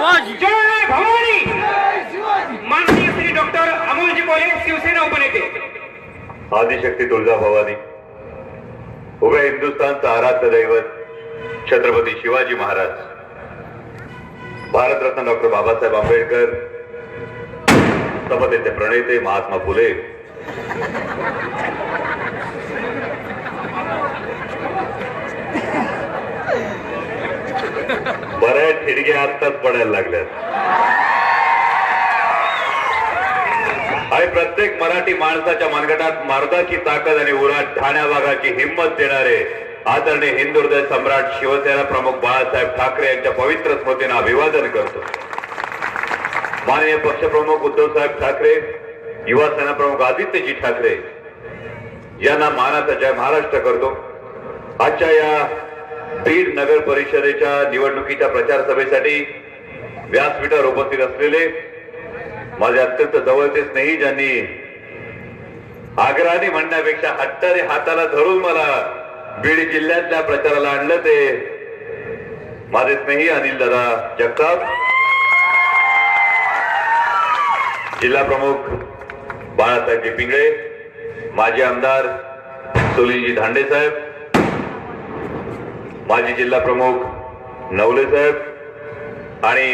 शिवाजी जय भवानी! माननीय श्री डॉक्टर अमोलजी बोले शिवसेना उपनेते. आदिशक्ती तुळजा भवानी. उभ्या हिंदुस्थानचं आराध्य दैवत छत्रपती शिवाजी महाराज. भारतरत्न डॉक्टर बाबासाहेब आंबेडकर समतेचे प्रणेते महात्मा फुले. बऱ्याच आत्ताच पडायला लागल्यात. आणि प्रत्येक मराठी माणसाच्या मनगटात मार्गाची ताकद आणि उराट ठाण्या भागाची हिंमत देणारे आदरणीय हिंदू सम्राट शिवसेना प्रमुख बाळासाहेब ठाकरे यांच्या पवित्र स्मृतीनं अभिवादन करतो. माननीय पक्षप्रमुख उद्धवसाहेब ठाकरे युवा सेना प्रमुख आदित्यजी ठाकरे यांना मानाचा जय महाराष्ट्र करतो. आजच्या या बीड नगर परिषदेच्या निवडणुकीच्या प्रचार सभेसाठी व्यासपीठावर उपस्थित असलेले माझे अत्यंत जवळचे स्नेही ज्यांनी आग्रहाने म्हणण्यापेक्षा हट्टाने हाताला धरून मला बीड जिल्ह्यातल्या प्रचाराला आणलं ते माझे स्नेही अनिल दादा जगताप. जिल्हा प्रमुख बाळासाहेबजी पिंगळे माजी आमदार सोलीजी धांडे साहेब माजी जिल्हा प्रमुख नवले साहेब आणि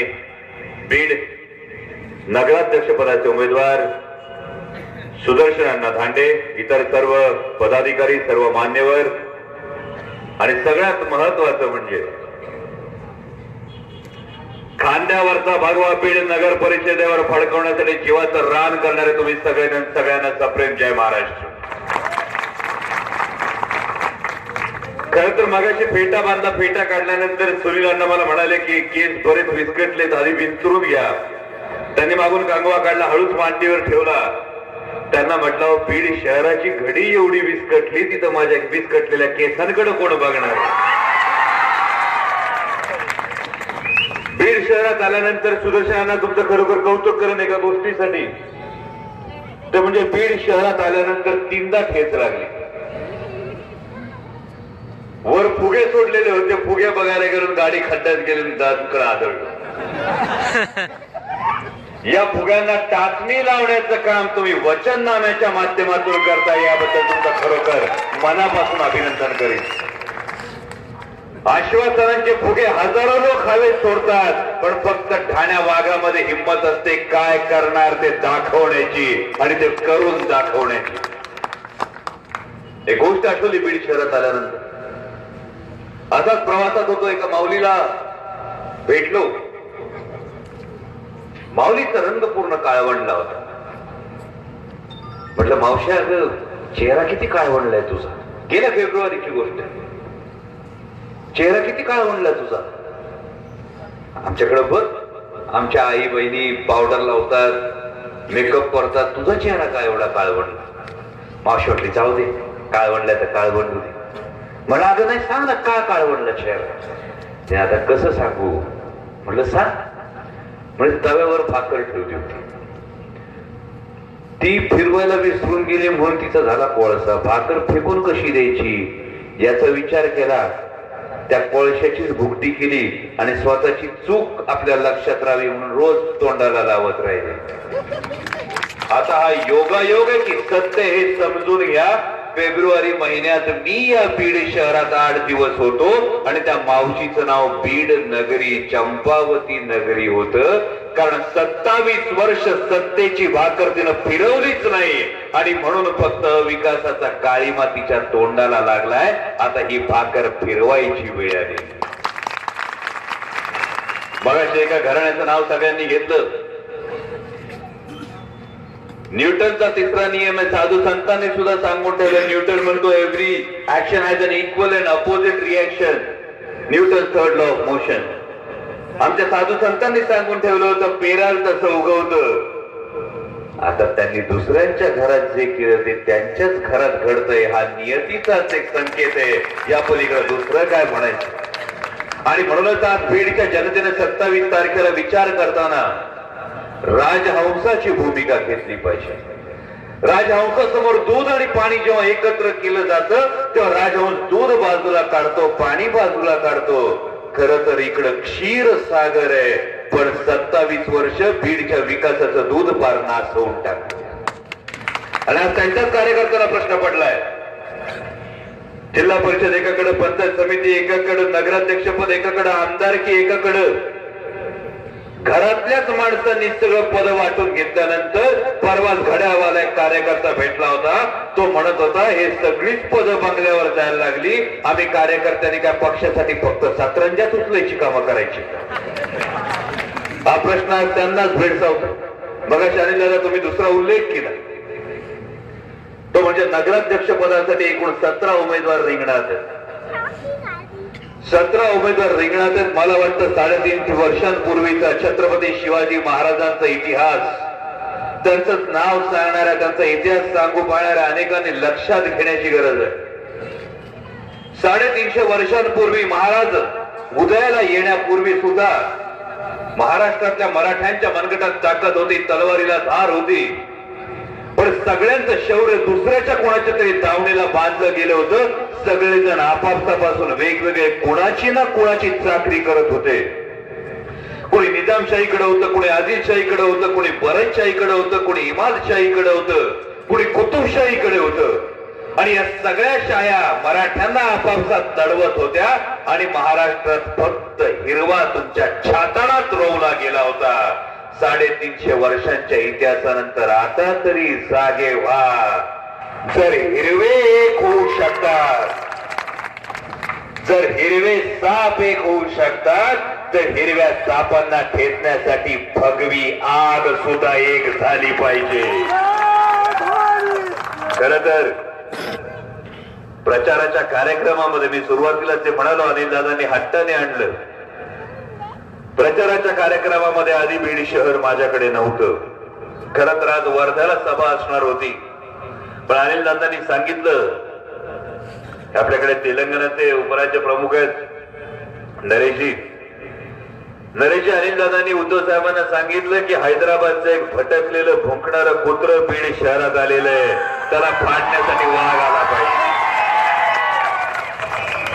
बीड नगराध्यक्षपदाचे उमेदवार सुदर्शन अण्णा धांडे इतर सर्व पदाधिकारी सर्व मान्यवर आणि सगळ्यात महत्वाचं म्हणजे खांद्यावरचा भगवा पीड नगर परिषदेवर फडकवण्यासाठी जीवाचं रान करणारे तुम्ही सगळे सगळ्यांना सप्रेम जय महाराष्ट्र. खर तर मगाशी फेटा बांधला फेटा काढल्यानंतर सुनील अण्णा मला म्हणाले की केस बरेच विस्कटलेत आधी विंचरून घ्या. त्यांनी मागून कांगवा काढला हळूच मांडीवर ठेवला. त्यांना म्हटलं बीड शहराची घडी एवढी विस्कटली तिथं माझ्या विस्कटलेल्या केसांकडे कोण बघणार? बीड शहरात आल्यानंतर सुदर्शनांना तुमचं खरोखर कौतुक करेन एका गोष्टीसाठी. ते म्हणजे बीड शहरात आल्यानंतर तीनदा ठेच लागली. वर फुगे सोडलेले होते फुगे बघायला गेलो गाडी खड्ड्यात गेली आदळलो. या फुग्यांना टाचणी लावण्याचं काम तुम्ही वचननाम्याच्या माध्यमातून करता याबद्दल तुमचं खरोखर मनापासून अभिनंदन करीन. आश्वासनांचे फुगे हजारो लोक हवेत सोडतात पण फक्त ठाण्या वाघामध्ये हिंमत असते काय करणार ते दाखवण्याची आणि ते करून दाखवण्याची. एक गोष्ट आठवली बीड शहरात आल्यानंतर. असाच प्रवासात होतो एका माऊलीला. भेटलो. माऊलीचा रंग पूर्ण काळवंडला होता. म्हटलं मावश्या चेहरा किती काळवंडलाय तुझा? गेल्या फेब्रुवारीची गोष्ट आहे. चेहरा किती काळवंडलाय तुझा? आमच्याकडे बघ आमच्या आई बहिणी पावडर लावतात मेकअप करतात. तुझा चेहरा काय एवढा काळवंडला मावशी वाटली जाऊ दे. काळवंडलाय तर काळवंडू दे. मला अगं नाही सांग ना का काळवंडला शहर ते आता कसं सांगू? म्हटलं सांग. म्हणजे तव्यावर भाकर ठेवली होती. ती फिरवायला विसरून गेली म्हणून तिचा झाला कोळसा. भाकर फेकून कशी द्यायची? याचा विचार केला. त्या कोळशाचीच भुकटी केली आणि स्वतःची चूक आपल्या लक्षात राहावी म्हणून रोज तोंडाला लावत राहिले. आता हा योगायोग आहे की सत्य हे समजून घ्या. फेब्रुवारी महिन्यात मी या बीड शहरात आठ दिवस होतो आणि त्या मावशीचं नाव बीड नगरी चंपावती नगरी होत. कारण सत्तावीस वर्ष सत्तेची भाकर तिनं फिरवलीच नाही. आणि म्हणून फक्त विकासाचा काळीमा तिच्या तोंडाला लागलाय. आता ही भाकर फिरवायची वेळ आली. मगाशी एका घराण्याचं नाव सगळ्यांनी घेतलं. न्यूटनचा तिसरा नियम आहे साधू संतांनी सुद्धा सांगून ठेवलं न्यूटन म्हणतो every action has an equal and opposite reaction Newton third law of motion आमच्या साधू संतांनी सांगून ठेवलं होतं पेराल तसं उगवतं. आता त्यांनी दुसऱ्यांच्या घरात जे केलं ते त्यांच्याच घरात घडतंय. हा नियतीचाच एक संकेत आहे. या पलीकडे दुसरं काय म्हणायचं? आणि म्हणूनच आज बीडच्या जनतेने सत्तावीस तारखेला विचार करताना राजहंसाची भूमिका घेतली पाहिजे. राजहंसासमोर दूध आणि पाणी जेव्हा एकत्र केलं जातं तेव्हा राजहंस दूध बाजूला काढतो पाणी बाजूला काढतो. खर तर इकडं क्षीर सागर आहे पण सत्तावीस वर्ष बीडच्या विकासाचं दूध पार नाश होऊन टाकलं आणि आज त्यांच्याच कार्यकर्त्याला प्रश्न पडलाय. जिल्हा परिषद एकाकडे पंचायत समिती एकाकडे नगराध्यक्षपद एकाकडे आमदारकी एकाकडे. घरातल्याच माणसांनी सगळं पद वाटून घेतल्यानंतर परवाच घड्यावाला एक कार्यकर्ता भेटला होता. तो म्हणत होता हे सगळीच पद बंगल्यावर जायला लागली. आम्ही कार्यकर्त्यांनी काय पक्षासाठी फक्त सतरंजाच उचलायची कामं करायची. हा प्रश्न आज त्यांनाच भेडसावतो. बघा दादा तुम्ही दुसरा उल्लेख केला. तो म्हणजे नगराध्यक्ष पदासाठी एकूण सतरा उमेदवार रिंगणात सतरा उमेदवार रिंगणात आहेत मला वाटतं साडेतीन वर्षांपूर्वीचा छत्रपती शिवाजी महाराजांचा इतिहास. त्यांचं नाव सांगणाऱ्या त्यांचा इतिहास सांगू पाहणाऱ्या अनेकांनी लक्षात घेण्याची गरज आहे. साडेतीनशे वर्षांपूर्वी महाराज उदयाला येण्यापूर्वी सुद्धा महाराष्ट्रातल्या मराठ्यांच्या मनगटात ताकद होती तलवारीला धार होती. पण सगळ्यांचं शौर्य दुसऱ्याच्या कोणाच्या तरी दावणीला बांधलं गेलं होतं. सगळेजण आपापसापासून वेगवेगळे कुणाची ना कुणाची चाकरी करत होते. कोणी निजामशाहीकडे होतं कोणी आदिलशाहीकडे होतं कोणी बरदशाहीकडे होतं कोणी इमादशाहीकडे होतं कोणी कुतुबशाहीकडे होतं. आणि या सगळ्या शाया मराठ्यांना आपापसात तडवत होत्या आणि महाराष्ट्रात फक्त हिरवा तुमच्या छाताडात रोवला गेला होता. साडेतीनशे वर्षांच्या इतिहासानंतर आता तरी जागे व्हा. जर हिरवे एक होऊ शकतात जर हिरवे साप एक होऊ शकतात तर हिरव्या सापांना ठेचण्यासाठी भगवी आग सुद्धा एक झाली पाहिजे. खर तर प्रचाराच्या कार्यक्रमामध्ये मी सुरुवातीला ते म्हणालो अनिल दादांनी हट्टाने आणलं. प्रचाराच्या कार्यक्रमामध्ये आधी बीड शहर माझ्याकडे नव्हतं. खर तर आज वर्ध्याला सभा असणार होती. पण अनिल दादांनी सांगितलं आपल्याकडे तेलंगणाचे उपराज्य प्रमुख आहेत नरेशजी. नरेशजी अनिल दादांनी उद्धव साहेबांना सांगितलं की हैदराबादचं एक भटकलेलं भुंकणारं कुत्र बीड शहरात आलेलं आहे. त्याला फाडण्यासाठी वाघ आला पाहिजे.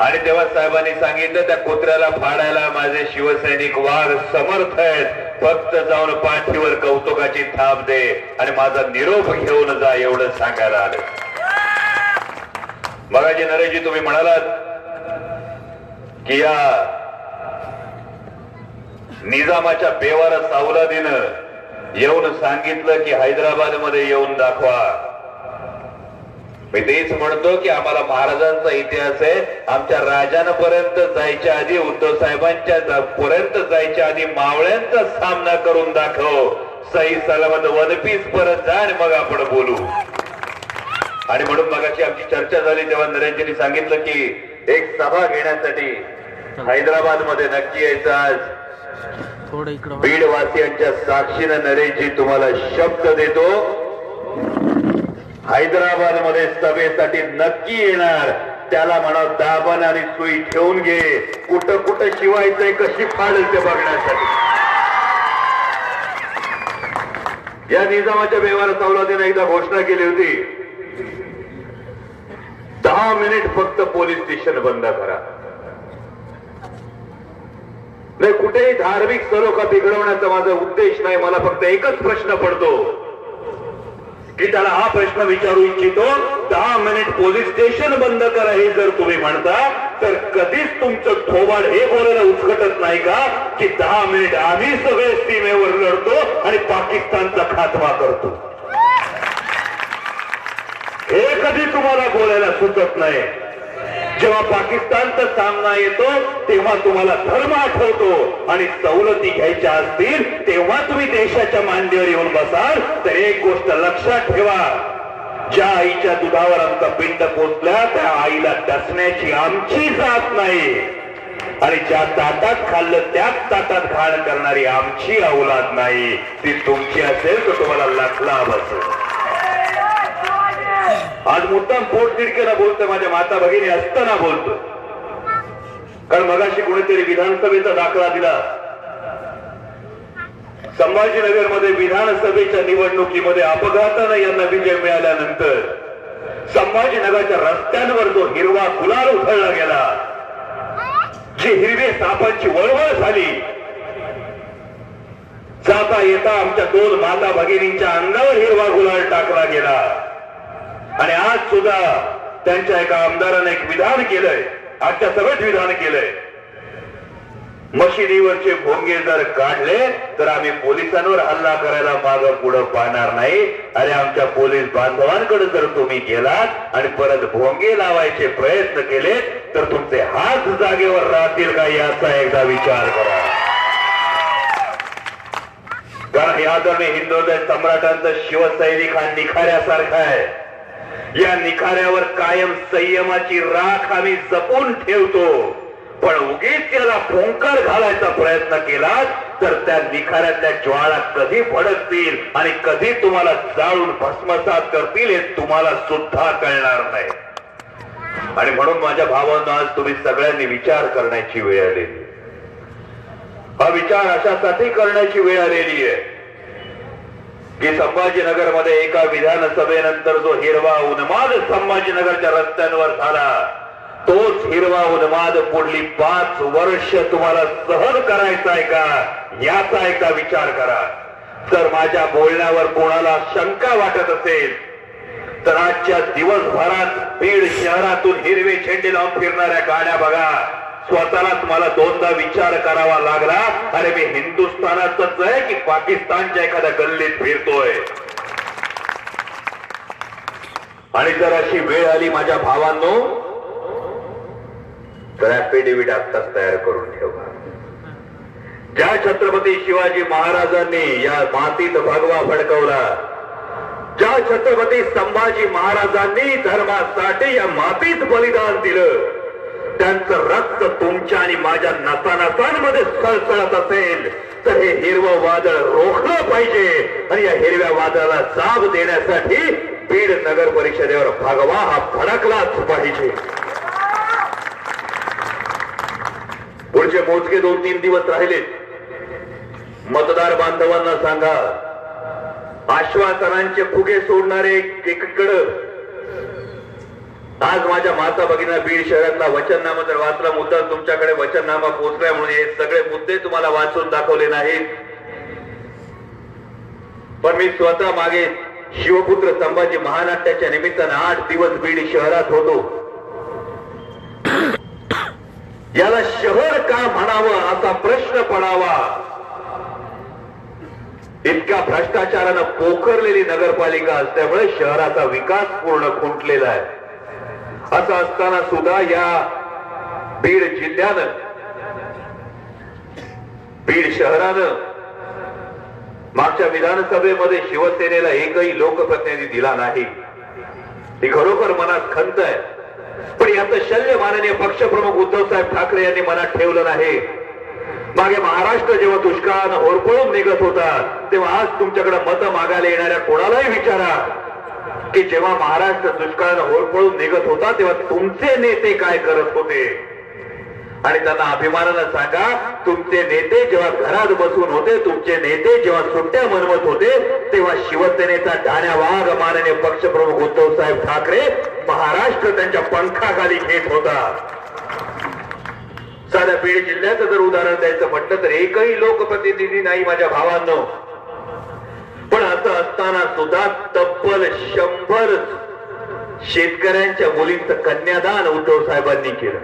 आणि तेव्हा साहेबांनी सांगितलं त्या कुत्र्याला फाडायला माझे शिवसैनिक वाघ समर्थ आहेत. फक्त जाऊन पाठीवर कौतुकाची थाप दे आणि माझा निरोप घेऊन जा एवढं सांगायला आलं. मगाजी नरेशजी तुम्ही म्हणालात की या निजामाच्या बेवारा सावलादीनं येऊन सांगितलं की हैदराबादमध्ये येऊन दाखवा. मी तेच म्हणतो की आम्हाला महाराजांचा इतिहास आहे. आमच्या राजांपर्यंत जायच्या आधी उद्धव साहेबांच्या पर्यंत जायच्या आधी मावळ्यांचा सामना करून दाखव. सही सलामत वन पीस परत जा आणि मग आपण बोलू. आणि म्हणून मगाशी आमची चर्चा झाली तेव्हा नरेंद्रनी सांगितलं की एक सभा घेण्यासाठी हैदराबादमध्ये नक्की यायचं आज. बीड वासियांच्या साक्षीनं नरेशजी तुम्हाला शब्द देतो. हैदराबादमध्ये सभेसाठी नक्की येणार. त्याला म्हणा दाबन आणि सुई ठेवून घे. कुठं कुठं शिवायचंय कशी फाडेल ते बघण्यासाठी. या निजामाच्या व्यवहार सवलतीने एकदा घोषणा केली होती. दहा मिनिट फक्त पोलीस स्टेशन बंद करा. नाही कुठेही धार्मिक सलोखा बिघडवण्याचा माझा उद्देश नाही. मला फक्त एकच प्रश्न पडतो. मी त्याला हा प्रश्न विचारू इच्छितो दहा मिनिट पोलीस स्टेशन बंद करा हे जर तुम्ही म्हणता तर कधीच तुमचं थोबाड हे बोलायला उचकटत नाही का? की दहा मिनिट आम्ही सगळे सीमेवर लढतो आणि पाकिस्तानचा खात्मा करतो. हे कधी तुम्हाला बोलायला सुचत नाही. जेव्हा पाकिस्तानचा सामना येतो तेव्हा तुम्हाला धर्म आठवतो. आणि सवलती घ्यायच्या असतील तेव्हा तुम्ही देशाच्या मांडीवर येऊन बसाल. तर एक गोष्ट लक्षात ठेवा. ज्या आईच्या दुधावर आमचा पिंड पोचल्या त्या आईला डसण्याची आमची जात नाही. आणि ज्या ताटात खाल्लं त्याच ताटात घाण करणारी आमची अवलाद नाही. ती तुमची असेल तर तुम्हाला लखला बसेल आज मुद्दाम पोट तिडकेला बोलतोय माझ्या माता भगिनी असताना बोलतो कारण मगाशी कोणीतरी विधानसभेचा दाखला दिला. संभाजीनगरमध्ये विधानसभेच्या निवडणुकीमध्ये अपघातानं यांना विजय मिळाल्यानंतर संभाजीनगरच्या रस्त्यांवर जो हिरवा गुलाल उधळला गेला. जी हिरवे सापांची वळवळ झाली. जाता येता आमच्या दोन माता भगिनींच्या अंगावर हिरवा गुलाल टाकला गेला. आणि आज सुद्धा त्यांच्या एका आमदाराने एक विधान केलंय. आजच्या सभेत विधान केलंय. मशिदीवरचे भोंगे जर काढले तर आम्ही पोलिसांवर हल्ला करायला माग पुढं पाहणार नाही. अरे आमच्या पोलीस बांधवांकडे जर तुम्ही गेलात आणि परत भोंगे लावायचे प्रयत्न केले तर तुमचे हात जागेवर राहतील का याचा एकदा विचार करा. कारण या आदरणीय हिंदुदय सम्राटांचं शिवसैनिक हा निखाऱ्यासारखा आहे. या निखाऱ्यावर कायम संयमाची राख आम्ही जपून ठेवतो. पण उगीच याला फोंकार घालायचा प्रयत्न केला तर त्या निखाऱ्यातल्या ज्वाळा कधी भडकतील आणि कधी तुम्हाला जाळून भस्मसात करतील हे तुम्हाला सुद्धा कळणार नाही. आणि म्हणून माझ्या भावांना आज तुम्ही सगळ्यांनी विचार करण्याची वेळ आलेली हा विचार अशासाठी करण्याची वेळ आलेली आहे की संभाजीनगरमध्ये एका विधानसभेनंतर जो हिरवा उन्माद संभाजीनगरच्या रस्त्यांवर झाला तोच हिरवा उन्माद पुढली पाच वर्ष तुम्हाला सहन करायचा आहे का? याचा एकदा विचार करा. जर माझ्या बोलण्यावर कोणाला शंका वाटत असेल तर आजच्या दिवसभरात बीड शहरातून हिरवे झेंडे लावून फिरणाऱ्या गाड्या बघा. स्वतःलाच मला दोनदा विचार करावा लागला. अरे मी हिंदुस्थानातच आहे की पाकिस्तानच्या एखाद्या गल्लीत फिरतोय? आणि जर अशी वेळ आली माझ्या भावांनो तर ऍफिडेव्हिट आत्ताच तयार करून ठेवा. ज्या छत्रपती शिवाजी महाराजांनी या मातीत भगवा फडकवला ज्या छत्रपती संभाजी महाराजांनी धर्मासाठी या मातीत बलिदान दिलं त्यांचं रक्त तुमच्या आणि माझ्या नसानसांमध्ये सळसळत असेल तर हे हिरवं वादळ रोखलं पाहिजे. आणि या हिरव्या वादळाला जाब देण्यासाठी बीड नगर परिषदेवर भगवा हा फडकलाच पाहिजे. पुढचे मोजके दोन तीन दिवस राहिले. मतदार बांधवांना सांगा आश्वासनांचे फुगे सोडणारे एकीकडं आज माझ्या माता भगिना बीड शहरातला वचननामा जर वाचला मुद्दा तुमच्याकडे वचननामा पोहोचलाय म्हणून हे सगळे मुद्दे तुम्हाला वाचून दाखवले नाहीत. पण मी स्वतः मागे शिवपुत्र संभाजी महानाट्याच्या निमित्तानं आठ दिवस बीड शहरात होतो. याला शहर का म्हणावं असा प्रश्न पडावा? इतक्या भ्रष्टाचारानं पोखरलेली नगरपालिका असल्यामुळे शहराचा विकास पूर्ण खुंटलेला आहे. असं असताना सुद्धा या बीड जिल्ह्यानं बीड शहरानं मागच्या विधानसभेमध्ये शिवसेनेला एकही लोकप्रतिनिधी दिला नाही. ही खरोखर मनात खंत आहे. पण याचं शल्य माननीय पक्षप्रमुख उद्धव साहेब ठाकरे यांनी मनात ठेवलं नाही. मागे महाराष्ट्र जेव्हा दुष्काळानं होरपळून निघत होता तेव्हा आज तुमच्याकडे मत मागायला येणाऱ्या कोणालाही विचारा. की जेव्हा महाराष्ट्र दुष्काळाला होळपळून निघत होता तेव्हा तुमचे नेते काय करत होते? आणि त्यांना अभिमानानं सांगा तुमचे नेते जेव्हा घरात बसून होते तुमचे नेते जेव्हा सुट्ट्या मनवत होते तेव्हा शिवसेनेचा ढाण्या वाघ माननीय पक्षप्रमुख उद्धव साहेब ठाकरे महाराष्ट्र त्यांच्या पंखाखाली घेत होता. साध्या बीड जिल्ह्याचं जर उदाहरण द्यायचं म्हटलं तर एकही लोकप्रतिनिधी नाही माझ्या भावांनो. असं असताना सुद्धा तब्बल शंभर शेतकऱ्यांच्या मुलींचं कन्यादान उद्धव साहेबांनी केलं.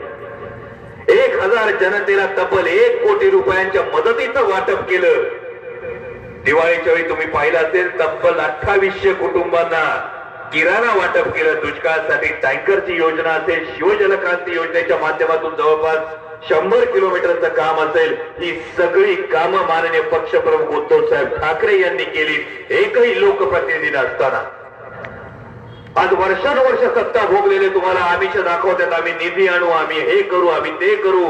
एक हजार जनतेला तब्बल एक कोटी रुपयांच्या मदतीचं वाटप केलं. दिवाळीच्या वेळी तुम्ही पाहिलं असेल तब्बल अठ्ठावीसशे कुटुंबांना किराणा वाटप केलं. दुष्काळासाठी टँकरची योजना असेल शिवजलक्रांती योजनेच्या माध्यमातून जवळपास शंभर किलोमीटरचं काम असेल ही सगळी कामं माननीय पक्षप्रमुख उद्धव साहेब ठाकरे यांनी केली एकही लोकप्रतिनिधी नसताना. आज वर्षानुवर्ष सत्ता भोगलेले तुम्हाला आमिष दाखवतात आम्ही निधी आणू आम्ही हे करू आम्ही ते करू.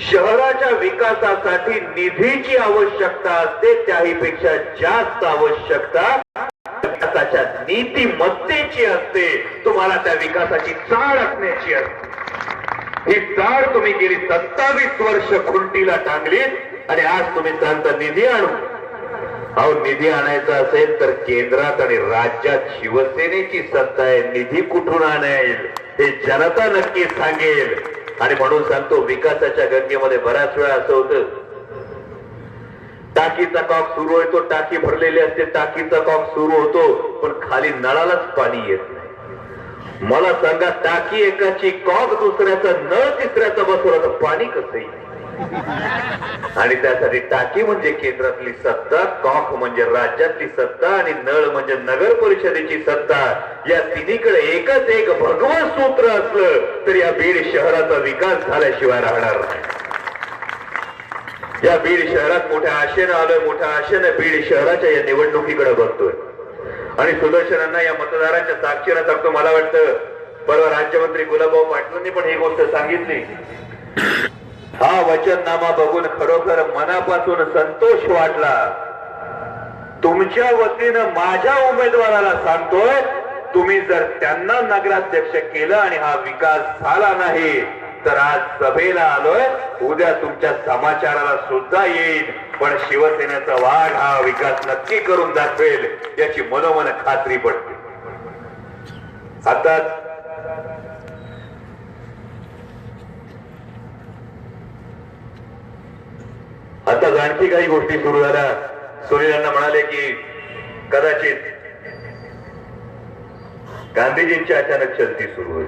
शहराच्या विकासासाठी निधीची आवश्यकता असते त्याही पेक्षा जास्त आवश्यकता विकासाच्या नीतिमत्तेची असते. तुम्हाला त्या विकासाची चाळ असण्याची असते. ही चाळ तुम्ही गेली सत्तावीस वर्ष खुंटीला टांगली आणि आज तुम्ही त्यांचा निधी आणू. अहो निधी आणायचा असेल तर केंद्रात आणि राज्यात शिवसेनेची सत्ता आहे. निधी कुठून आणायला हे जनता नक्की सांगेल. आणि म्हणून सांगतो विकासाच्या गंगेमध्ये बऱ्याच वेळा असं होतं. टाकीचा कॉक सुरू होतो टाकी भरलेली असते टाकीचा कॉक सुरू होतो पण खाली नळालाच पाणी येत. मला सांगा टाकी एकाची कॉक दुसऱ्याचा नळ तिसऱ्याचा बसवलं तर पाणी कसं येईल? आणि त्यासाठी टाकी म्हणजे केंद्रातली सत्ता कॉक म्हणजे राज्यातली सत्ता आणि नळ म्हणजे नगर परिषदेची सत्ता. या तिन्हीकडे एकच एक भगवत सूत्र असलं तर या बीड शहराचा विकास झाल्याशिवाय राहणार नाही. या बीड शहरात मोठ्या आशेनं आलोय मोठ्या आशेनं बीड शहराच्या या निवडणुकीकडे बघतोय. आणि सुदर्शनांना या मतदारांच्या साक्षीनं सांगतो मला वाटतं परवा राज्यमंत्री गुलाबभाऊ पाटलांनी पण ही गोष्ट सांगितली. हा वचननामा बघून खरोखर मनापासून संतोष वाटला. तुमच्या वतीनं माझ्या उमेदवाराला सांगतोय तुम्ही जर त्यांना नगराध्यक्ष केलं आणि हा विकास झाला नाही तर आज सभेला आलोय उद्या तुमच्या समाचाराला सुद्धा येईल. पण शिवसेनेचा वाढ हा विकास नक्की करून दाखवेल याची मनोमन खात्री पडते. आता आता आणखी काही गोष्टी सुरू झाल्या. सुनीलांना म्हणाले की कदाचित गांधीजींची अचानक चलती सुरू होईल.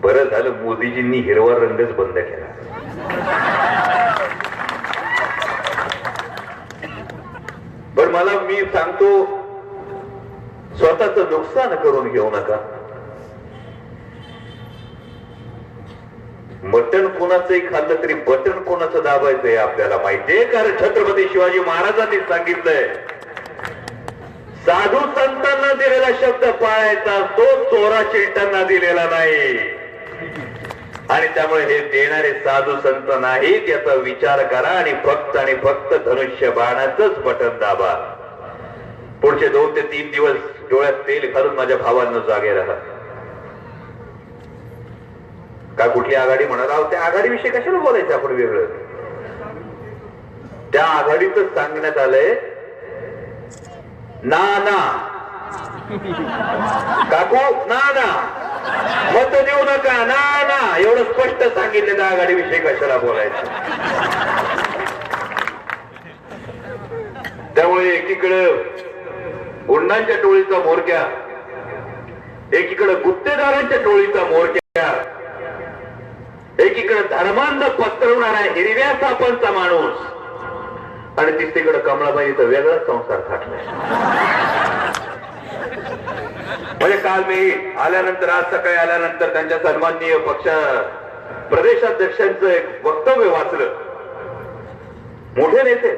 बरं झालं मोदीजींनी हिरवा रंगच बंद केला. पण मला मी सांगतो स्वतःच नुकसान करून घेऊ नका. मटण कोणाचंही खाल्लं तरी बटन कोणाचं दाबायचंय आपल्याला माहितीये कारण छत्रपती शिवाजी महाराजांनी सांगितलंय साधू संतांना दिलेला शब्द पाळायचा तो चोरा चिलटांना दिलेला नाही. आणि त्यामुळे हे देणारे साधू संत नाहीत याचा विचार करा आणि फक्त आणि फक्त धनुष्य बाणाचंच बटन दाबा. पुढचे दोन ते तीन दिवस डोळ्यात तेल घालून माझ्या भावांना जागे राहा. का कुठली आघाडी म्हणाला आहोत त्या आघाडीविषयी कशाला बोलायचं आपण वेगळं? त्या आघाडीतच सांगण्यात आलंय ना ना काकू ना ना मत देऊ नका. ना ना. एवढं स्पष्ट सांगितलं आघाडी विषय कशाला बोलायचं? त्यामुळे एकीकडे गुंडांच्या टोळीचा मोरक्या एकीकडे गुत्तेदारांच्या टोळीचा मोरक्या एकीकडे धर्मांध पसरवणारा हिरव्या सापांचा माणूस आणि तिसरीकडे कमळाबाईचं वेगळाच संसार थाटलाय. म्हणजे काल मी आल्यानंतर आज सकाळी आल्यानंतर त्यांच्या सन्माननीय पक्ष प्रदेशाध्यक्षांचं एक वक्तव्य वाचलं. मोठे नेते.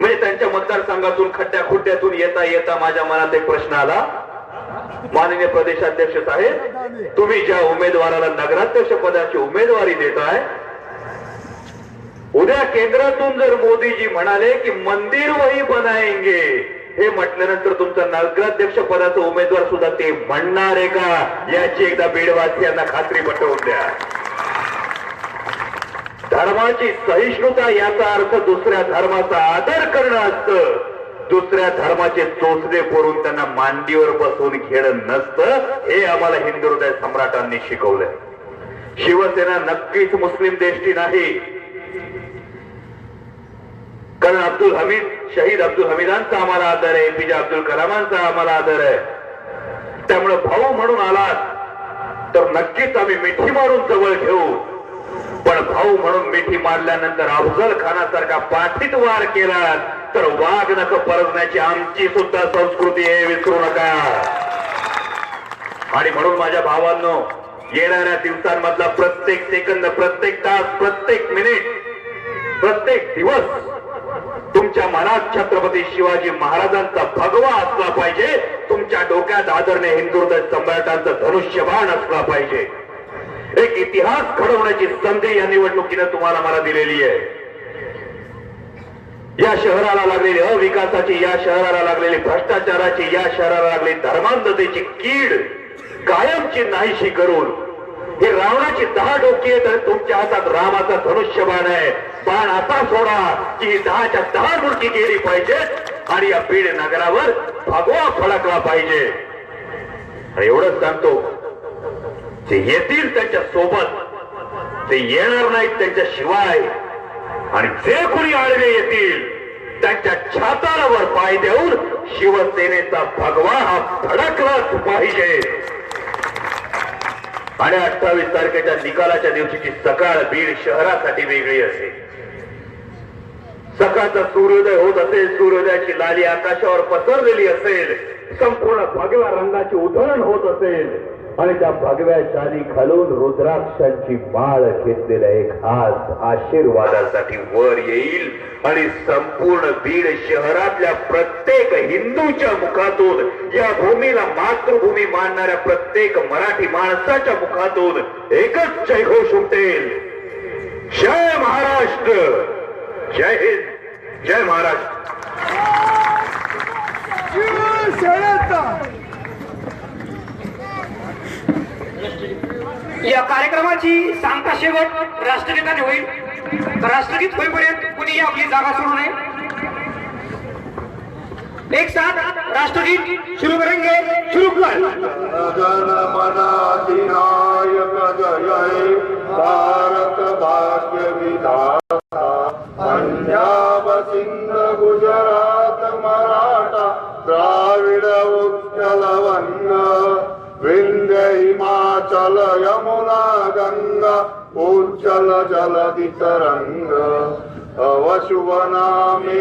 म्हणजे त्यांच्या मतदारसंघातून खड्ड्या खुड्ड्यातून येता येता माझ्या मनात एक प्रश्न आला. माननीय प्रदेशाध्यक्ष साहेब तुम्ही ज्या उमेदवाराला नगराध्यक्ष पदाची उमेदवारी देताय उद्या केंद्रातून जर मोदीजी म्हणाले की मंदिर वही बनाएंगे हे म्हटल्यानंतर तुमचा नगराध्यक्ष पदाचा उमेदवार सुद्धा ते म्हणणार आहे का? याची एकदा बीडवासियांना खात्री पटवून द्या. धर्माची सहिष्णुता याचा अर्थ दुसऱ्या धर्माचा आदर करणं असतं. दुसऱ्या धर्माचे चोचले पोरून त्यांना मांडीवर बसवून खेळणं नसतं. हे आम्हाला हिंदू हृदय सम्राटांनी शिकवलंय. शिवसेना नक्कीच मुस्लिम देष्टी नाही. कारण अब्दुल हमीद शहीद अब्दुल हमीदांचा आम्हाला आदर आहे एपीजे अब्दुल कलामांचा आम्हाला आदर आहे. त्यामुळे भाऊ म्हणून आलात तर नक्कीच आम्ही मिठी मारून जवळ घेऊ. पण भाऊ म्हणून मिठी मारल्यानंतर अफजल खानासारखा पाठीत वार केला तर वाघ नक परजण्याची आमची सुद्धा संस्कृती आहे विसरू नका. आणि म्हणून माझ्या भावांनो येणाऱ्या दिवसांमधला प्रत्येक सेकंद प्रत्येक तास प्रत्येक मिनिट प्रत्येक दिवस तुमच्या मनात छत्रपती शिवाजी महाराजांचा भगवा असला पाहिजे तुमच्या डोक्यात आदरणीय हिंदू हृदय सम्राटांचं धनुष्यबाण असला पाहिजे. एक इतिहास घडवण्याची संधी या निवडणुकीनं तुम्हाला मला दिलेली आहे. या शहराला लागलेली अविकासाची या शहराला लागलेली भ्रष्टाचाराची या शहराला लागलेली धर्मांधतेची कीड कायमची नाहीशी करून हे रावणाची दहा डोकी आहेत आणि तुमच्या हातात रामाचा धनुष्यबाण आहे. बाण असा सोडा की दहाच्या दहा डोकी गेली पाहिजे आणि या बीड नगरावर भगवा फडकला पाहिजे. एवढंच सांगतो ते येतील त्यांच्यासोबत ते येणार नाहीत त्यांच्या शिवाय. आणि जे कोणी आळवे येतील त्यांच्या छातारावर पाय देऊन शिवसेनेचा भगवा हा फडकलाच पाहिजे. आणि अठ्ठावीस तारखेच्या निकालाच्या दिवशीची सकाळ बीड शहरासाठी वेगळी असेल सकाळचा सूर्योदय होत असेल सूर्योदयाची लाली आकाशावर पसरलेली असेल संपूर्ण भगव्या रंगाची उधळण होत असेल. आणि त्या भगव्या शाली खालून रुद्राक्षांची माळ घेतलेल्या एक हात आशीर्वादासाठी वर येईल आणि संपूर्ण बीड शहरातल्या प्रत्येक हिंदूच्या मुखातून या भूमीला मातृभूमी मानणाऱ्या प्रत्येक मराठी माणसाच्या मुखातून एकच जयघोष उमटेल. जय महाराष्ट्र! जय हिंद! जय महाराष्ट्र! या कार्यक्रमाची सांगता शेवट राष्ट्रगीताने होईल. राष्ट्रगीत होईपर्यंत कुणी आपली जागा सोडू नये. एक साथ राष्ट्रगीत सुरू करेंगे. सुरू जय भारत भाग्य विधाता पंजाब सिंध गुजरात मराठा द्राविड उत्कल वंग हिमाचल यमुना गंगा उज्जल जलधि तरंग अवशुभ नामे